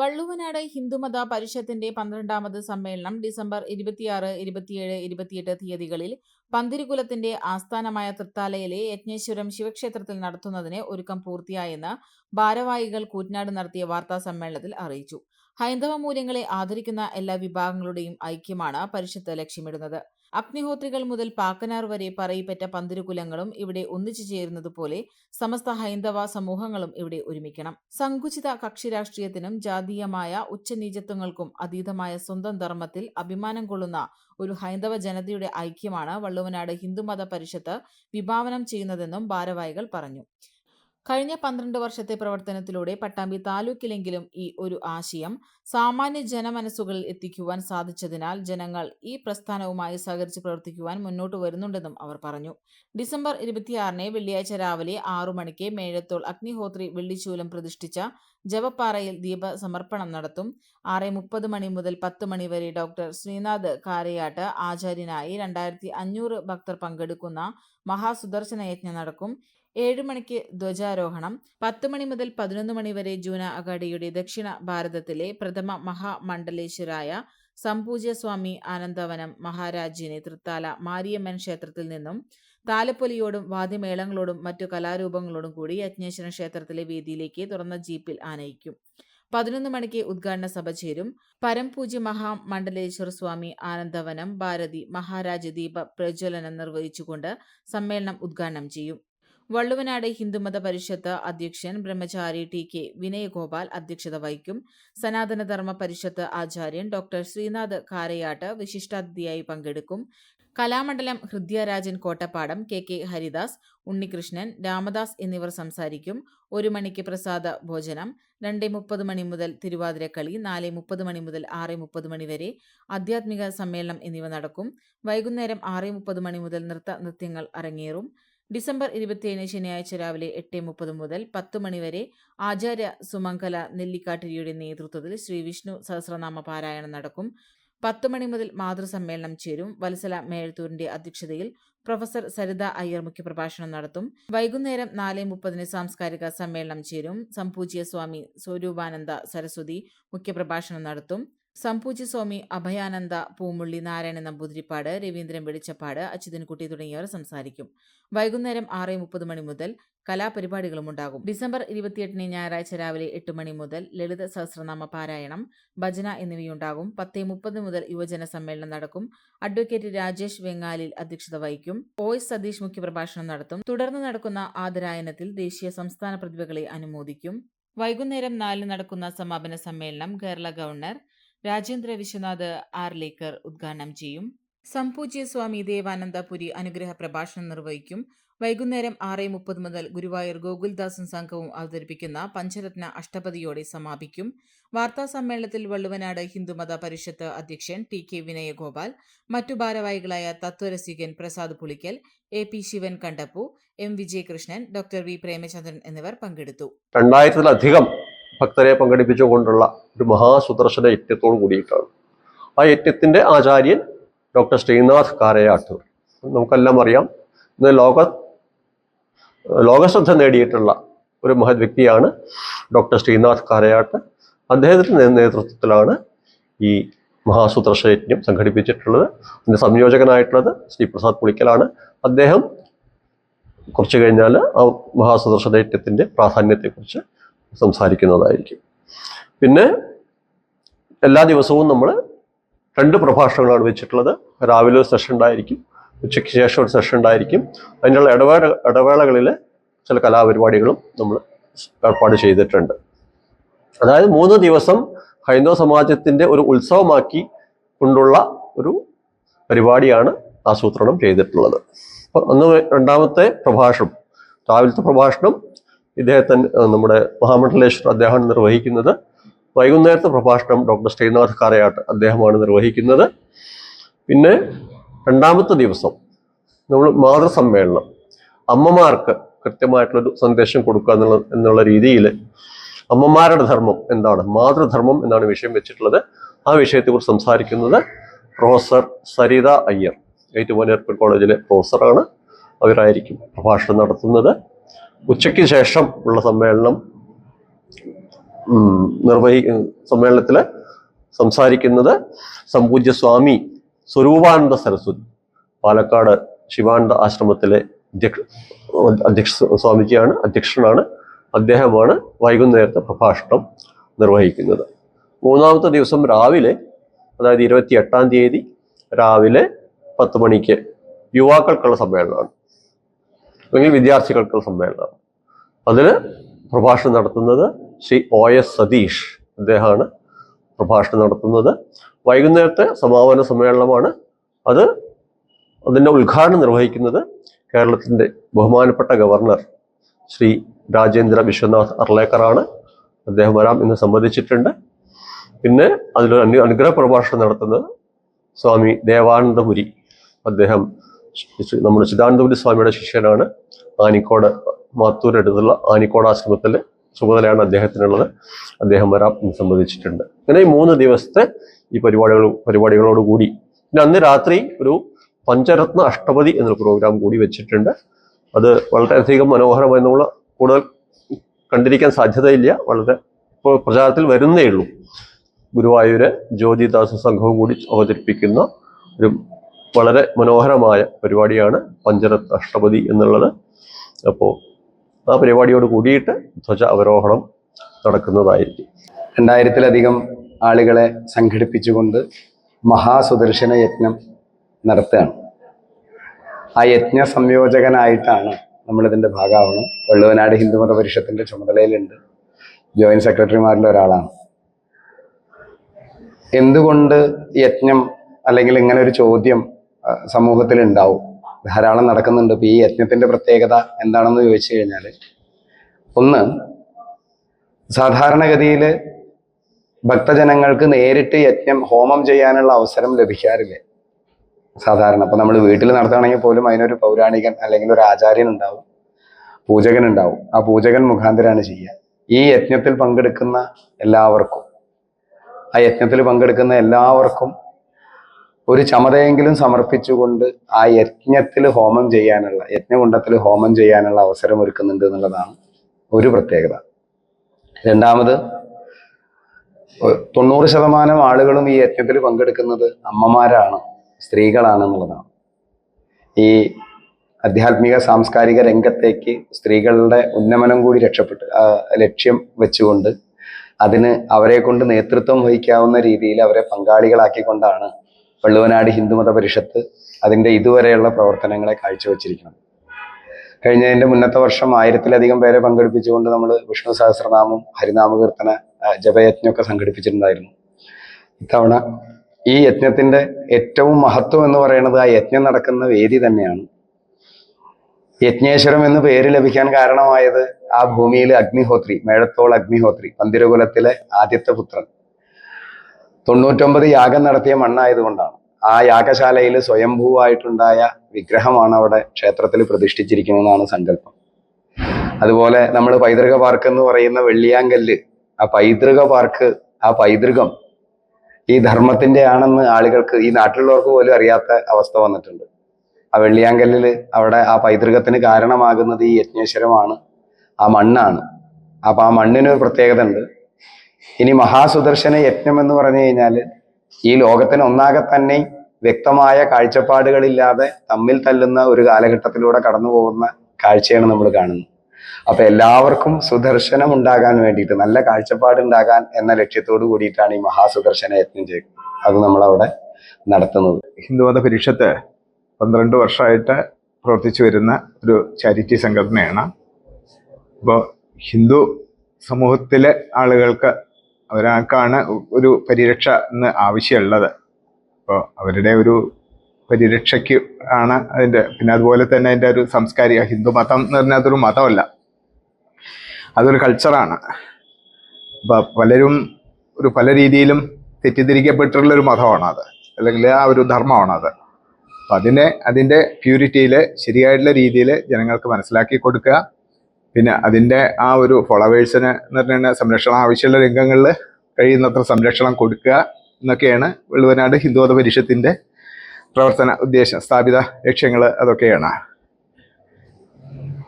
വള്ളുവനാട് ഹിന്ദുമത പരിഷത്തിന്റെ പന്ത്രണ്ടാമത് സമ്മേളനം ഡിസംബർ ഇരുപത്തിയാറ് ഇരുപത്തിയേഴ് ഇരുപത്തിയെട്ട് തീയതികളിൽ പന്തിരികുലത്തിന്റെ ആസ്ഥാനമായ തൃത്താലയിലെ യജ്ഞേശ്വരം ശിവക്ഷേത്രത്തിൽ നടത്തുന്നതിന് ഒരുക്കം പൂർത്തിയായെന്ന് ഭാരവാഹികൾ കൂറ്റനാട് നടത്തിയ വാർത്താ സമ്മേളനത്തിൽ അറിയിച്ചു. ഹൈന്ദവ മൂല്യങ്ങളെ ആദരിക്കുന്ന എല്ലാ വിഭാഗങ്ങളുടെയും ഐക്യമാണ് പരിഷത്ത് ലക്ഷ്യമിടുന്നത്. അഗ്നിഹോത്രികൾ മുതൽ പാക്കനാർ വരെ പറയിപ്പറ്റ പന്തിരുകുലങ്ങളും ഇവിടെ ഒന്നിച്ചു ചേരുന്നത് പോലെ സമസ്ത ഹൈന്ദവ സമൂഹങ്ങളും ഇവിടെ ഒരുമിക്കണം. സങ്കുചിത കക്ഷി രാഷ്ട്രീയത്തിനും ജാതീയമായ ഉച്ചനീചത്വങ്ങൾക്കും അതീതമായ സ്വന്തം ധർമ്മത്തിൽ അഭിമാനം കൊള്ളുന്ന ഒരു ഹൈന്ദവ ജനതയുടെ ഐക്യമാണ് വള്ളുവനാട് ഹിന്ദുമത പരിഷത്ത് വിഭാവനം ചെയ്യുന്നതെന്നും ഭാരവാഹികൾ പറഞ്ഞു. കഴിഞ്ഞ പന്ത്രണ്ട് വർഷത്തെ പ്രവർത്തനത്തിലൂടെ പട്ടാമ്പി താലൂക്കിലെങ്കിലും ഈ ഒരു ആശയം സാമാന്യ ജനമനസ്സുകളിൽ എത്തിക്കുവാൻ സാധിച്ചതിനാൽ ജനങ്ങൾ ഈ പ്രസ്ഥാനവുമായി സഹകരിച്ച് പ്രവർത്തിക്കുവാൻ മുന്നോട്ട് വരുന്നുണ്ടെന്നും അവർ പറഞ്ഞു. ഡിസംബർ ഇരുപത്തിയാറിന് വെള്ളിയാഴ്ച രാവിലെ ആറു മണിക്ക് മേഴത്തോൾ അഗ്നിഹോത്രി വെള്ളിശൂലം പ്രതിഷ്ഠിച്ച ജപപ്പാറയിൽ ദീപസമർപ്പണം നടത്തും. ആറ് മുപ്പത് മണി മുതൽ പത്ത് മണി വരെ ഡോക്ടർ ശ്രീനാഥ് കാരയാട്ട് ആചാര്യനായി രണ്ടായിരത്തി അഞ്ഞൂറ് ഭക്തർ പങ്കെടുക്കുന്ന മഹാസുദർശന യജ്ഞം നടക്കും. ഏഴ് മണിക്ക് ധ്വജാരോഹണം പത്ത് മണി മുതൽ പതിനൊന്ന് മണി വരെ ജൂന അഗാഡിയുടെ ദക്ഷിണ ഭാരതത്തിലെ പ്രഥമ മഹാമണ്ഡലേശ്വരായ സംപൂജ്യ സ്വാമി ആനന്ദവനം മഹാരാജിനെ തൃത്താല മാരിയമ്മൻ ക്ഷേത്രത്തിൽ നിന്നും താലപ്പൊലിയോടും വാദ്യമേളങ്ങളോടും മറ്റു കലാരൂപങ്ങളോടും കൂടി യജ്ഞേശ്വര ക്ഷേത്രത്തിലെ വേദിയിലേക്ക് തുറന്ന ജീപ്പിൽ ആനയിക്കും. പതിനൊന്ന് മണിക്ക് ഉദ്ഘാടന സഭ ചേരും. പരംപൂജ്യ മഹാമണ്ഡലേശ്വര സ്വാമി ആനന്ദവനം ഭാരതി മഹാരാജ ദീപ പ്രജ്വലനം നിർവഹിച്ചുകൊണ്ട് സമ്മേളനം ഉദ്ഘാടനം ചെയ്യും. വള്ളുവനാട് ഹിന്ദുമത പരിഷത്ത് അധ്യക്ഷൻ ബ്രഹ്മചാരി ടി കെ വിനയഗോപാൽ അധ്യക്ഷത വഹിക്കും. സനാതനധർമ്മ പരിഷത്ത് ആചാര്യൻ ഡോക്ടർ ശ്രീനാഥ് കാരയാട്ട് വിശിഷ്ടാതിഥിയായി പങ്കെടുക്കും. കലാമണ്ഡലം ഹൃദ്യരാജൻ കോട്ടപ്പാടം കെ കെ ഹരിദാസ് ഉണ്ണികൃഷ്ണൻ രാമദാസ് എന്നിവർ സംസാരിക്കും. ഒരു മണിക്ക് പ്രസാദ ഭോജനം രണ്ട് മുപ്പത് മണി മുതൽ തിരുവാതിരക്കളി നാല് മുപ്പത് മണി മുതൽ ആറ് മുപ്പത് മണി വരെ ആധ്യാത്മിക സമ്മേളനം എന്നിവ നടക്കും. വൈകുന്നേരം ആറ് മുപ്പത് മണി മുതൽ നൃത്ത നൃത്യങ്ങൾ അരങ്ങേറും. ഡിസംബർ ഇരുപത്തിയേഴിന് ശനിയാഴ്ച രാവിലെ എട്ട് മുപ്പത് മുതൽ പത്ത് മണിവരെ ആചാര്യ സുമംഗല നെല്ലിക്കാട്ടിരിയുടെ നേതൃത്വത്തിൽ ശ്രീ വിഷ്ണു സഹസ്രനാമ പാരായണം നടക്കും. പത്ത് മണി മുതൽ മാതൃസമ്മേളനം ചേരും. വത്സല മേഴത്തൂരിന്റെ അധ്യക്ഷതയിൽ പ്രൊഫസർ സരിത അയ്യർ മുഖ്യപ്രഭാഷണം നടത്തും. വൈകുന്നേരം നാല് മുപ്പതിന് സാംസ്കാരിക സമ്മേളനം ചേരും. സംപൂജ്യ സ്വാമി സ്വരൂപാനന്ദ സരസ്വതി മുഖ്യപ്രഭാഷണം നടത്തും. സംപൂജ്യ സ്വാമി അഭയാനന്ദ പൂമുള്ളി നാരായണ നമ്പൂതിരിപ്പാട് രവീന്ദ്രൻ വെളിച്ചപ്പാട് അച്യുതൻകുട്ടി തുടങ്ങിയവർ സംസാരിക്കും. വൈകുന്നേരം ആറ് മുപ്പത് മണി മുതൽ കലാപരിപാടികളും ഉണ്ടാകും. ഡിസംബർ ഇരുപത്തിയെട്ടിന് ഞായറാഴ്ച രാവിലെ എട്ട് മണി മുതൽ ലളിത സഹസ്രനാമ പാരായണം ഭജന എന്നിവയുണ്ടാകും. പത്തേ മുപ്പത് മുതൽ യുവജന സമ്മേളനം നടക്കും. അഡ്വക്കേറ്റ് രാജേഷ് വെങ്ങാലിൽ അധ്യക്ഷത വഹിക്കും. ഒ എസ് സതീഷ് മുഖ്യപ്രഭാഷണം നടത്തും. തുടർന്ന് നടക്കുന്ന ആദരായനത്തിൽ ദേശീയ സംസ്ഥാന പ്രതിഭകളെ അനുമോദിക്കും. വൈകുന്നേരം നാലിന് നടക്കുന്ന സമാപന സമ്മേളനം കേരള ഗവർണർ രാജേന്ദ്ര വിശ്വനാഥ് ആർലേക്കർ ഉദ്ഘാടനം ചെയ്യും. സംപൂജ്യ സ്വാമി ദേവാനന്ദപുരി അനുഗ്രഹ പ്രഭാഷണം നിർവഹിക്കും. വൈകുന്നേരം ആറ് മുപ്പത് മുതൽ ഗുരുവായൂർ ഗോകുൽദാസും സംഘവും അവതരിപ്പിക്കുന്ന പഞ്ചരത്ന അഷ്ടപതിയോടെ സമാപിക്കും. വാർത്താ സമ്മേളനത്തിൽ വള്ളുവനാട് ഹിന്ദുമത പരിഷത്ത് അധ്യക്ഷൻ ടി കെ വിനയഗോപാൽ മറ്റു ഭാരവാഹികളായ തത്വരസികൻ Prasad Pulikkal A P Shivan Kandappu M Vijayakrishnan doctor V Premachandran എന്നിവർ പങ്കെടുത്തു. രണ്ടായിരത്തിലധികം ഭക്തരെ പങ്കെടുപ്പിച്ചുകൊണ്ടുള്ള ഒരു മഹാസുദർശന യജ്ഞത്തോട് കൂടിയിട്ടാണ്. ആ യജ്ഞത്തിന്റെ ആചാര്യൻ ഡോക്ടർ ശ്രീനാഥ് കാരയാട്ടൂർ. നമുക്കെല്ലാം അറിയാം ഇന്ന് ലോക ലോകശ്രദ്ധ നേടിയിട്ടുള്ള ഒരു മഹത് വ്യക്തിയാണ് ഡോക്ടർ ശ്രീനാഥ് കാരയാട്ട്. അദ്ദേഹത്തിന്റെ നേതൃത്വത്തിലാണ് ഈ മഹാസുദർശ യജ്ഞം സംഘടിപ്പിച്ചിട്ടുള്ളത്. അതിന്റെ സംയോജകനായിട്ടുള്ളത് ശ്രീ പ്രസാദ് പുളിക്കലാണ്. അദ്ദേഹം കുറച്ച് കഴിഞ്ഞാൽ ആ മഹാസുദർശന യജ്ഞത്തിന്റെ പ്രാധാന്യത്തെക്കുറിച്ച് സംസാരിക്കുന്നതായിരിക്കും. പിന്നെ എല്ലാ ദിവസവും നമ്മൾ രണ്ട് പ്രഭാഷണങ്ങളാണ് വെച്ചിട്ടുള്ളത്. രാവിലെ ഒരു സെഷൻ ഉണ്ടായിരിക്കും ഉച്ചയ്ക്ക് ശേഷം ഒരു സെഷൻ ഉണ്ടായിരിക്കും. അതിനുള്ള ഇടവേള ഇടവേളകളിൽ ചില കലാപരിപാടികളും നമ്മൾ ഏർപ്പാട് ചെയ്തിട്ടുണ്ട്. അതായത് മൂന്ന് ദിവസം ഹൈന്ദവ സമാജത്തിന്റെ ഒരു ഉത്സവമാക്കി കൊണ്ടുള്ള ഒരു പരിപാടിയാണ് ആസൂത്രണം ചെയ്തിട്ടുള്ളത്. അപ്പം അന്ന് രണ്ടാമത്തെ പ്രഭാഷണം രാവിലത്തെ പ്രഭാഷണം ഇദ്ദേഹത്തിന് നമ്മുടെ മഹാമണ്ഡലേശ്വർ അദ്ദേഹമാണ് നിർവഹിക്കുന്നത്. വൈകുന്നേരത്തെ പ്രഭാഷണം ഡോക്ടർ ശ്രീനാഥ് കാരയാട്ട് അദ്ദേഹമാണ് നിർവഹിക്കുന്നത്. പിന്നെ രണ്ടാമത്തെ ദിവസം നമ്മൾ മാതൃസമ്മേളനം. അമ്മമാർക്ക് കൃത്യമായിട്ടുള്ളൊരു സന്ദേശം കൊടുക്കുക എന്നുള്ള എന്നുള്ള രീതിയിൽ അമ്മമാരുടെ ധർമ്മം എന്താണ് മാതൃധർമ്മം എന്നാണ് വിഷയം വെച്ചിട്ടുള്ളത്. ആ വിഷയത്തെക്കുറിച്ച് സംസാരിക്കുന്നത് പ്രൊഫസർ സരിത അയ്യർ. എയർപോർട്ട് കോളേജിലെ പ്രൊഫസറാണ്. അവരായിരിക്കും പ്രഭാഷണം നടത്തുന്നത്. ഉച്ചയ്ക്ക് ശേഷം ഉള്ള സമ്മേളനം നിർവഹി സമ്മേളനത്തിൽ സംസാരിക്കുന്നത് സംപൂജ്യ സ്വാമി സ്വരൂപാനന്ദ സരസ്വതി പാലക്കാട് ശിവാനന്ദ ആശ്രമത്തിലെ അധ്യക്ഷ സ്വാമിജിയാണ് അധ്യക്ഷനാണ്. അദ്ദേഹമാണ് വൈകുന്നേരത്തെ പ്രഭാഷണം നിർവഹിക്കുന്നത്. മൂന്നാമത്തെ ദിവസം രാവിലെ അതായത് ഇരുപത്തി എട്ടാം തീയതി രാവിലെ പത്ത് മണിക്ക് യുവാക്കൾക്കുള്ള സമ്മേളനമാണ്. അല്ലെങ്കിൽ വിദ്യാർത്ഥികൾക്കുള്ള സമ്മേളനം. അതിൽ പ്രഭാഷണം നടത്തുന്നത് ശ്രീ ഒ എസ് സതീഷ് അദ്ദേഹമാണ് പ്രഭാഷണം നടത്തുന്നത്. വൈകുന്നേരത്തെ സമാപന സമ്മേളനമാണ് അത്. അതിന്റെ ഉദ്ഘാടനം നിർവഹിക്കുന്നത് കേരളത്തിന്റെ ബഹുമാനപ്പെട്ട ഗവർണർ ശ്രീ രാജേന്ദ്ര വിശ്വനാഥ് അർലേക്കറാണ്. അദ്ദേഹം വരാം എന്ന് സംബന്ധിച്ചിട്ടുണ്ട്. പിന്നെ അതിലൊരു അനു അനുഗ്രഹ പ്രഭാഷണം നടത്തുന്നത് സ്വാമി ദേവാനന്ദപുരി അദ്ദേഹം നമ്മുടെ ചിദാനന്ദപുരി സ്വാമിയുടെ ശിഷ്യനാണ് ആനിക്കോട് മാത്തൂർ അടുത്തുള്ള ആനിക്കോട് ആശ്രമത്തിലെ ചുമതലയാണ് അദ്ദേഹത്തിനുള്ളത്. അദ്ദേഹം വരാം സംബന്ധിച്ചിട്ടുണ്ട്. അങ്ങനെ ഈ മൂന്ന് ദിവസത്തെ ഈ പരിപാടികൾ പരിപാടികളോട് കൂടി പിന്നെ അന്ന് രാത്രി ഒരു പഞ്ചരത്ന അഷ്ടപതി എന്നൊരു പ്രോഗ്രാം കൂടി വെച്ചിട്ടുണ്ട്. അത് വളരെയധികം മനോഹരമായി നമ്മൾ കൂടുതൽ കണ്ടിരിക്കാൻ സാധ്യതയില്ല. വളരെ ഇപ്പോൾ പ്രചാരത്തിൽ വരുന്നേ ഉള്ളൂ. ഗുരുവായൂര് ജ്യോതിദാസ സംഘവും കൂടി അവതരിപ്പിക്കുന്ന ഒരു വളരെ മനോഹരമായ പരിപാടിയാണ് പഞ്ചരത്ന അഷ്ടപതി എന്നുള്ളത്. അപ്പോൾ ആ പരിപാടിയോട് കൂടിയിട്ട് ധ്വജ അവരോഹണം നടക്കുന്നതായിരിക്കും. രണ്ടായിരത്തിലധികം ആളുകളെ സംഘടിപ്പിച്ചുകൊണ്ട് മഹാസുദർശന യജ്ഞം നടത്തുകയാണ്. ആ യജ്ഞ സംയോജകനായിട്ടാണ് നമ്മളിതിന്റെ ഭാഗമാവണം. വള്ളുവനാട് ഹിന്ദുമത പരിഷത്തിന്റെ ചുമതലയിലുണ്ട്. ജോയിന്റ് സെക്രട്ടറിമാരിൽ ഒരാളാണ്. എന്തുകൊണ്ട് യജ്ഞം അല്ലെങ്കിൽ ഇങ്ങനെ ഒരു ചോദ്യം സമൂഹത്തിൽ ഉണ്ടാവും ധാരാളം നടക്കുന്നുണ്ട്. ഇപ്പൊ ഈ യജ്ഞത്തിന്റെ പ്രത്യേകത എന്താണെന്ന് ചോദിച്ചു കഴിഞ്ഞാൽ ഒന്ന് സാധാരണഗതിയിൽ ഭക്തജനങ്ങൾക്ക് നേരിട്ട് യജ്ഞം ഹോമം ചെയ്യാനുള്ള അവസരം ലഭിക്കാറില്ല. സാധാരണ അപ്പൊ നമ്മൾ വീട്ടിൽ നടത്തുകയാണെങ്കിൽ പോലും അതിനൊരു പൗരാണികൻ അല്ലെങ്കിൽ ഒരു ആചാര്യൻ ഉണ്ടാവും പൂജകൻ ഉണ്ടാവും ആ പൂജകൻ മുഖാന്തരാണ് ചെയ്യുക. ഈ യജ്ഞത്തിൽ പങ്കെടുക്കുന്ന എല്ലാവർക്കും ആ യജ്ഞത്തിൽ പങ്കെടുക്കുന്ന എല്ലാവർക്കും ഒരു ചമതയെങ്കിലും സമർപ്പിച്ചുകൊണ്ട് ആ യജ്ഞത്തിൽ ഹോമം ചെയ്യാനുള്ള യജ്ഞകുണ്ടത്തിൽ ഹോമം ചെയ്യാനുള്ള അവസരം ഒരുക്കുന്നുണ്ട് എന്നുള്ളതാണ് ഒരു പ്രത്യേകത. രണ്ടാമത് തൊണ്ണൂറ് ശതമാനം ആളുകളും ഈ യജ്ഞത്തിൽ പങ്കെടുക്കുന്നത് അമ്മമാരാണ് സ്ത്രീകളാണ് എന്നുള്ളതാണ്. ഈ ആധ്യാത്മിക സാംസ്കാരിക രംഗത്തേക്ക് സ്ത്രീകളുടെ ഉന്നമനം കൂടി രക്ഷപ്പെട്ട് ലക്ഷ്യം വെച്ചുകൊണ്ട് അതിന് അവരെ കൊണ്ട് നേതൃത്വം വഹിക്കാവുന്ന രീതിയിൽ അവരെ പങ്കാളികളാക്കിക്കൊണ്ടാണ് വള്ളുവനാട് ഹിന്ദുമത പരിഷത്ത് അതിന്റെ ഇതുവരെയുള്ള പ്രവർത്തനങ്ങളെ കാഴ്ചവെച്ചിരിക്കണം. കഴിഞ്ഞതിന്റെ മുന്നത്തെ വർഷം ആയിരത്തിലധികം പേരെ പങ്കെടുപ്പിച്ചുകൊണ്ട് നമ്മൾ വിഷ്ണു സഹസ്രനാമം ഹരിനാമകീർത്തന ആ, ജപയജ്ഞമൊക്കെ സംഘടിപ്പിച്ചിട്ടുണ്ടായിരുന്നു. ഇത്തവണ ഈ യജ്ഞത്തിന്റെ ഏറ്റവും മഹത്വം എന്ന് പറയുന്നത് ആ യജ്ഞം നടക്കുന്ന വേദി തന്നെയാണ്. യജ്ഞേശ്വരം എന്ന് പേര് ലഭിക്കാൻ കാരണമായത് ആ ഭൂമിയിൽ അഗ്നിഹോത്രി മേഴത്തോൾ അഗ്നിഹോത്രി പന്തിരകുലത്തിലെ ആദ്യത്തെ പുത്രൻ. തൊണ്ണൂറ്റൊമ്പത് യാഗം നടത്തിയ മണ്ണായതുകൊണ്ടാണ്. ആ യാഗശാലയിൽ സ്വയംഭൂവായിട്ടുണ്ടായ വിഗ്രഹമാണ് അവിടെ ക്ഷേത്രത്തിൽ പ്രതിഷ്ഠിച്ചിരിക്കുന്നതെന്നാണ് സങ്കല്പം. അതുപോലെ നമ്മൾ പൈതൃക പാർക്ക് എന്ന് പറയുന്ന വെള്ളിയാങ്കല്ല് ആ പൈതൃക പാർക്ക് ആ പൈതൃകം ഈ ധർമ്മത്തിന്റെ ആണെന്ന് ആളുകൾക്ക് ഈ നാട്ടിലുള്ളവർക്ക് പോലും അറിയാത്ത അവസ്ഥ വന്നിട്ടുണ്ട്. ആ വെള്ളിയാങ്കല്ലിൽ അവിടെ ആ പൈതൃകത്തിന് കാരണമാകുന്നത് ഈ യജ്ഞേശ്വരമാണ് ആ മണ്ണാണ്. അപ്പൊ ആ മണ്ണിന് ഒരു പ്രത്യേകത ഉണ്ട് ഇനി മഹാസുദർശന യജ്ഞം എന്ന് പറഞ്ഞു കഴിഞ്ഞാൽ ഈ ലോകത്തിന് ഒന്നാകെ തന്നെ വ്യക്തമായ കാഴ്ചപ്പാടുകളില്ലാതെ തമ്മിൽ തല്ലുന്ന ഒരു കാലഘട്ടത്തിലൂടെ കടന്നു പോകുന്ന കാഴ്ചയാണ് നമ്മൾ കാണുന്നത്. അപ്പൊ എല്ലാവർക്കും സുദർശനം ഉണ്ടാകാൻ വേണ്ടിയിട്ട് നല്ല കാഴ്ചപ്പാട് ഉണ്ടാകാൻ എന്ന ലക്ഷ്യത്തോടു കൂടിയിട്ടാണ് ഈ മഹാസുദർശന യജ്ഞം ചെയ്യുന്നത് അത് നമ്മളവിടെ നടത്തുന്നത്. ഹിന്ദുമത പരിഷത്ത് പന്ത്രണ്ട് വർഷമായിട്ട് പ്രവർത്തിച്ചു വരുന്ന ഒരു ചാരിറ്റി സംഘടനയാണ്. അപ്പോൾ ഹിന്ദു സമൂഹത്തിലെ ആളുകൾക്ക് അവരാൾക്കാണ് ഒരു പരിരക്ഷ എന്ന് ആവശ്യമുള്ളത്. അപ്പോൾ അവരുടെ ഒരു പരിരക്ഷയ്ക്ക് ആണ് അതിന്റെ പിന്നെ അതുപോലെ തന്നെ അതിന്റെ ഒരു സംസ്കാരിക ഹിന്ദു മതം എന്ന് പറഞ്ഞാൽ അതൊരു മതമല്ല. അതൊരു കൾച്ചറാണ് അപ്പോൾ പലരും ഒരു പല രീതിയിലും തെറ്റിദ്ധരിക്കപ്പെട്ടിട്ടുള്ള ഒരു മതമാണ് അല്ലെങ്കിൽ ആ ഒരു ധർമ്മമാണ് അത് അപ്പം അതിനെ അതിന്റെ പ്യൂരിറ്റിയിൽ ശരിയായിട്ടുള്ള രീതിയിൽ ജനങ്ങൾക്ക് മനസ്സിലാക്കി കൊടുക്കുക. പിന്നെ അതിന്റെ ആ ഒരു ഫോളോവേഴ്സിന് എന്ന് പറഞ്ഞാൽ സംരക്ഷണം ആവശ്യമുള്ള രംഗങ്ങളിൽ കഴിയുന്നത്ര സംരക്ഷണം കൊടുക്കുക എന്നൊക്കെയാണ് വെള്ളുവനാട് ഹിന്ദുമത പരിഷത്തിന്റെ പ്രവർത്തന ഉദ്ദേശം സ്ഥാപിത ലക്ഷ്യങ്ങൾ അതൊക്കെയാണ്.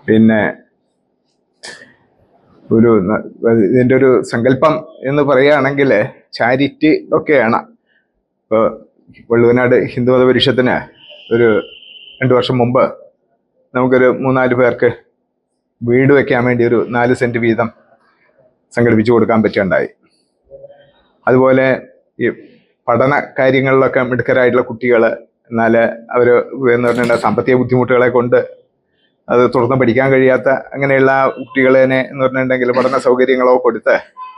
പിന്നെ ഒരു ഇതിന്റെ ഒരു സങ്കല്പം എന്ന് പറയുകയാണെങ്കിൽ ചാരിറ്റി ഒക്കെയാണ്. ഇപ്പോൾ വള്ളുവനാട് ഹിന്ദുമത പരിഷത്തിന് ഒരു രണ്ട് വർഷം മുമ്പ് നമുക്കൊരു മൂന്നാൽ പേർക്ക് വീട് വെക്കാൻ വേണ്ടി ഒരു നാല് സെന്റ് വീതം സംഘടിപ്പിച്ചു കൊടുക്കാൻ പറ്റുകയുണ്ടായി. അതുപോലെ ഈ പഠന കാര്യങ്ങളിലൊക്കെ മിടുക്കരായിട്ടുള്ള കുട്ടികൾ എന്നാൽ അവർ എന്ന് പറഞ്ഞിട്ടുണ്ടെങ്കിൽ സാമ്പത്തിക ബുദ്ധിമുട്ടുകളെ കൊണ്ട് അത് തുടർന്ന് പഠിക്കാൻ കഴിയാത്ത അങ്ങനെയുള്ള കുട്ടികളെ എന്ന് പറഞ്ഞിട്ടുണ്ടെങ്കിൽ പഠന സൗകര്യങ്ങളോ കൊടുത്ത്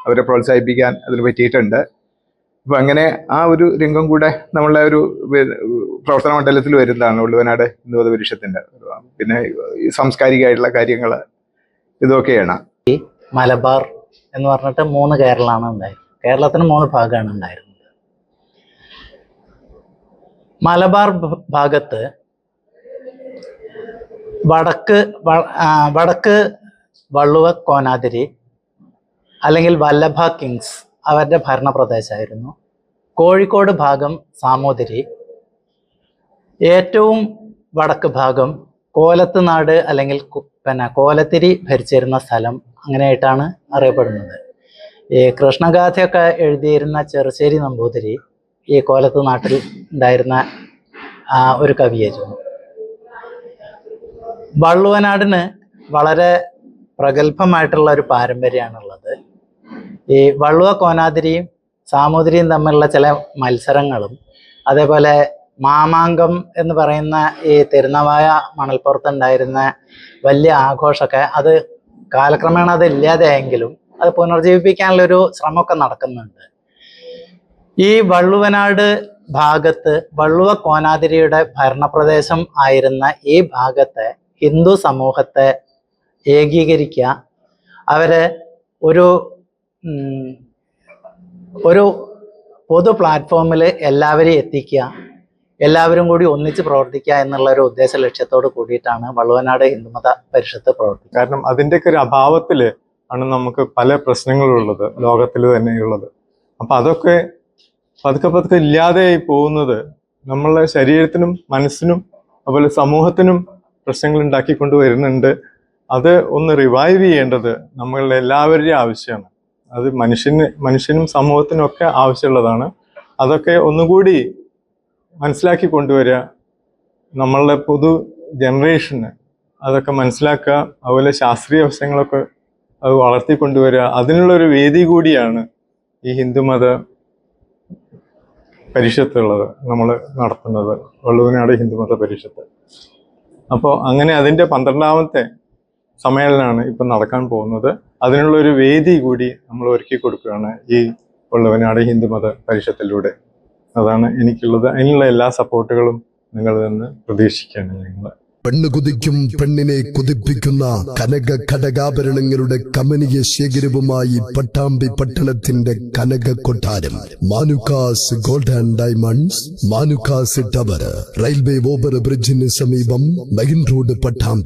അവരെ പ്രോത്സാഹിപ്പിക്കാൻ അതിന് പറ്റിയിട്ടുണ്ട്. അപ്പം അങ്ങനെ ആ ഒരു രംഗം കൂടെ നമ്മളുടെ ഒരു പ്രവർത്തന മണ്ഡലത്തിൽ വരുന്നതാണ് ഉള്ളുവനാട് ഹിന്ദുമത പുരുഷത്തിന്റെ പിന്നെ സാംസ്കാരികമായിട്ടുള്ള കാര്യങ്ങൾ ഇതൊക്കെയാണ്. ഈ മലബാർ എന്ന് പറഞ്ഞിട്ട് മൂന്ന് കേരളമാണ് ഉണ്ടായിരുന്നത് കേരളത്തിന് മൂന്ന് ഭാഗമാണ് ഉണ്ടായിരുന്നത്. മലബാർ ഭാഗത്ത് വടക്ക് വടക്ക് വള്ളുവ കോനാതിരി അല്ലെങ്കിൽ വല്ലഭ കിങ്സ് അവരുടെ ഭരണപ്രദേശമായിരുന്നു. കോഴിക്കോട് ഭാഗം സാമൂതിരി. ഏറ്റവും വടക്ക് ഭാഗം കോലത്ത് നാട് അല്ലെങ്കിൽ പിന്നെ കോലത്തിരി ഭരിച്ചിരുന്ന സ്ഥലം അങ്ങനെയായിട്ടാണ് അറിയപ്പെടുന്നത്. ഈ കൃഷ്ണഗാഥയൊക്കെ എഴുതിയിരുന്ന ചെറുശ്ശേരി നമ്പൂതിരി ഈ കോലത്ത് നാട്ടിൽ ഉണ്ടായിരുന്ന ഒരു കവിയായിരുന്നു. വള്ളുവനാടിന് വളരെ പ്രഗത്ഭമായിട്ടുള്ള ഒരു പാരമ്പര്യമാണുള്ളത്. ഈ വള്ളുവ കോനാതിരിയും സാമൂതിരിയും തമ്മിലുള്ള ചില മത്സരങ്ങളും അതേപോലെ മാമാങ്കം എന്ന് പറയുന്ന ഈ തിരുനവായ മണൽപ്പുറത്തുണ്ടായിരുന്ന വലിയ ആഘോഷമൊക്കെ അത് കാലക്രമേണ അത് ഇല്ലാതെയെങ്കിലും അത് പുനർജീവിപ്പിക്കാനുള്ളൊരു ശ്രമമൊക്കെ നടക്കുന്നുണ്ട്. ഈ വള്ളുവനാട് ഭാഗത്ത് വള്ളുവ കോനാതിരിയുടെ ഭരണപ്രദേശം ആയിരുന്ന ഈ ഭാഗത്തെ ഹിന്ദു സമൂഹത്തെ ഏകീകരിക്കുക അവരെ ഒരു ഒരു പൊതു പ്ലാറ്റ്ഫോമിൽ എല്ലാവരെയും എത്തിക്കുക എല്ലാവരും കൂടി ഒന്നിച്ച് പ്രവർത്തിക്കുക എന്നുള്ള ഒരു ഉദ്ദേശ ലക്ഷ്യത്തോട് കൂടിയിട്ടാണ് വള്ളുവനാട് ഹിന്ദുമത പരിഷത്ത് പ്രവർത്തിക്കുന്നത്. കാരണം അതിന്റെയൊക്കെ ഒരു അഭാവത്തിൽ ആണ് നമുക്ക് പല പ്രശ്നങ്ങളുള്ളത് ലോകത്തിൽ തന്നെയുള്ളത്. അപ്പം അതൊക്കെ പതുക്കെ പതുക്കെ ഇല്ലാതെയായി പോകുന്നത് നമ്മളെ ശരീരത്തിനും മനസ്സിനും അതുപോലെ സമൂഹത്തിനും പ്രശ്നങ്ങൾ ഉണ്ടാക്കിക്കൊണ്ട് വരുന്നുണ്ട്. അത് ഒന്ന് റിവൈവ് ചെയ്യേണ്ടത് നമ്മളുടെ എല്ലാവരുടെയും ആവശ്യമാണ്. അത് മനുഷ്യന് മനുഷ്യനും സമൂഹത്തിനും ഒക്കെ ആവശ്യമുള്ളതാണ്. അതൊക്കെ ഒന്നുകൂടി മനസ്സിലാക്കി കൊണ്ടുവരിക. നമ്മളുടെ പുതു ജനറേഷന് അതൊക്കെ മനസ്സിലാക്കുക അതുപോലെ ശാസ്ത്രീയ വശങ്ങളൊക്കെ അത് വളർത്തിക്കൊണ്ടുവരിക അതിനുള്ളൊരു വേദി കൂടിയാണ് ഈ ഹിന്ദുമത പരിഷത്തുള്ളത് നമ്മൾ നടത്തുന്നത്. വള്ളുവനാട് ഹിന്ദുമത പരിഷത്ത്. അപ്പോൾ അങ്ങനെ അതിന്റെ പന്ത്രണ്ടാമത്തെ സമ്മേളനമാണ് ഇപ്പം നടക്കാൻ പോകുന്നത്. അതിനുള്ളൊരു വേദി കൂടി നമ്മൾ ഒരുക്കി കൊടുക്കുകയാണ് ഈ വള്ളുവനാട് ഹിന്ദുമത പരിഷത്തിലൂടെ. അതാണ് എനിക്കുള്ളത്. അതിനുള്ള എല്ലാ സപ്പോർട്ടുകളും നിങ്ങളിൽ നിന്ന് പ്രതീക്ഷിക്കുകയാണ് ഞങ്ങൾ പെണ്ണ് കുതിക്കും പെണ്ണിനെ കുതിപ്പിക്കുന്ന കനക ഘടകാഭരണങ്ങളുടെ കമനീയ ശേഖരവുമായി പട്ടാമ്പി പട്ടണത്തിന്റെ കനക കൊട്ടാരം. Manukkas gold and diamonds Manukkas tower railway over ബ്രിഡ്ജിന് സമീപം മെയിൻ റോഡ് പട്ടാമ്പി.